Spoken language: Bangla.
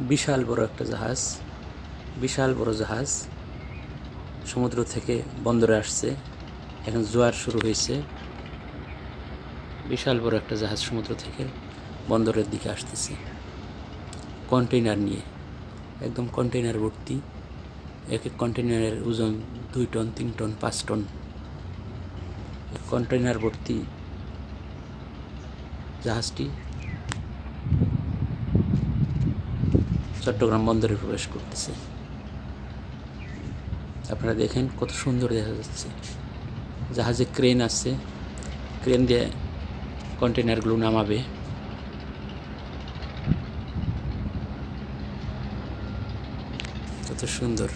বিশাল বড় একটা জাহাজ, বিশাল বড় জাহাজ সমুদ্র থেকে বন্দরে আসছে, এখন জোয়ার শুরু হয়েছে। বিশাল বড় একটা জাহাজ সমুদ্র থেকে বন্দরের দিকে আসতেছে। কন্টেইনার নিয়ে, একদম কন্টেইনার ভর্তি। এক এক কন্টেইনারের ওজন দুই টন, তিন টন, পাঁচ টন। কন্টেইনার ভর্তি জাহাজটি চট্টগ্রাম বন্দরে প্রবেশ করতেছে। আপনারা দেখেন কত সুন্দর দেখা যাচ্ছে। জাহাজে ক্রেন আছে। ক্রেন দিয়ে কন্টেনারগুলো নামাবে। কত সুন্দর।